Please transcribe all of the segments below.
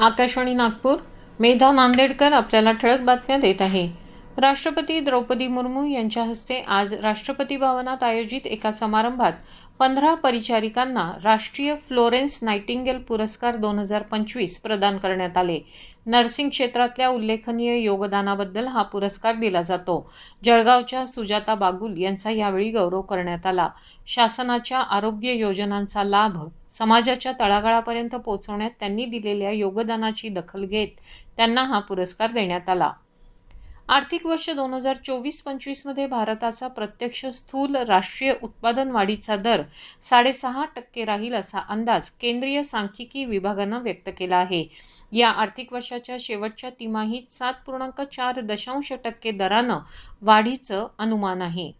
आकाशवाणी नागपूर. मेधा नांदेडकर आपल्याला ठळक बातम्या देत आहे. राष्ट्रपती द्रौपदी मुर्मू यांच्या हस्ते आज राष्ट्रपती भवनात आयोजित एका समारंभात पंधरा परिचारिकांना राष्ट्रीय फ्लोरेन्स नायटिंगेल पुरस्कार दोन हजार पंचवीस प्रदान करण्यात आले. नर्सिंग क्षेत्रातल्या उल्लेखनीय योगदानाबद्दल हा पुरस्कार दिला जातो. जळगावच्या सुजाता बागुल यांचा यावेळी गौरव करण्यात आला. शासनाच्या आरोग्य योजनांचा लाभ समाजाच्या तळागाळापर्यंत पोहोचवण्यात त्यांनी दिलेल्या योगदानाची दखल घेत त्यांना हा पुरस्कार देण्यात आला. आर्थिक वर्ष दोन हजार चोवीस पंचवीसमध्ये भारताचा प्रत्यक्ष स्थूल राष्ट्रीय उत्पादन वाढीचा दर साडेसहा टक्के राहील असा अंदाज केंद्रीय सांख्यिकी विभागानं व्यक्त केला आहे. या आर्थिक वर्षाच्या शेवटच्या तिमाहीत सात पूर्णांक चार दशांश टक्के दरानं वाढीचं अनुमान आहे.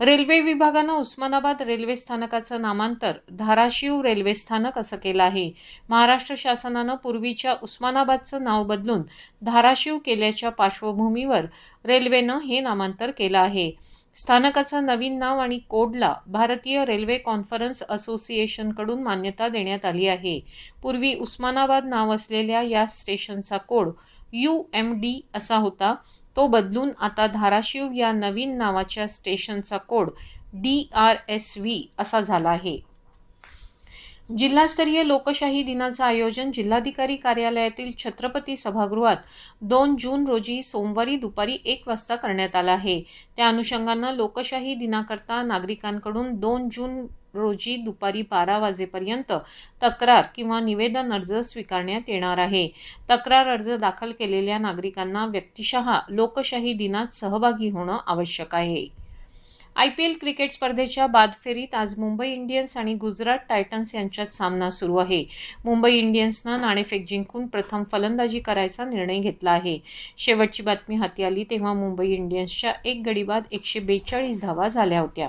रेल्वे विभागानं उस्मानाबाद रेल्वे स्थानकाचं नामांतर धाराशिव रेल्वे स्थानक असं केलं आहे. महाराष्ट्र शासनानं पूर्वीच्या उस्मानाबादचं नाव बदलून धाराशिव केल्याच्या पार्श्वभूमीवर रेल्वेनं हे नामांतर केलं आहे. स्थानकाचं नवीन नाव आणि कोडला भारतीय रेल्वे कॉन्फरन्स असोसिएशनकडून मान्यता देण्यात आली आहे. पूर्वी उस्मानाबाद नाव असलेल्या या स्टेशनचा कोड यू एम डी असा होता. तो बदलून आता धाराशिव या नवीन नावाच्या स्टेशनचा code D R S V असा झाला आहे. जिल्हास्तरीय लोकशाही दिनाचं आयोजन जिल्हाधिकारी कार्यालयातील छत्रपती सभागृहात दोन जून रोजी सोमवारी दुपारी एक वाजता करण्यात आलं आहे. त्या अनुषंगानं लोकशाही दिनाकरता नागरिकांकडून दोन जून रोजी दुपारी बारा वाजेपर्यंत तक्रार किंवा निवेदन अर्ज स्वीकारण्यात येणार आहे. तक्रार अर्ज दाखल केलेल्या नागरिकांना व्यक्तिशः लोकशाही दिनात सहभागी होणं आवश्यक आहे. आय पी एल क्रिकेट स्पर्धेच्या बाद फेरीत आज मुंबई इंडियन्स आणि गुजरात टायटन्स यांच्यात सामना सुरू आहे. मुंबई इंडियन्सनं नाणेफेक जिंकून प्रथम फलंदाजी करायचा निर्णय घेतला आहे. शेवटची बातमी हाती आली तेव्हा मुंबई इंडियन्सच्या एक गडीबाद एकशे बेचाळीस धावा झाल्या होत्या.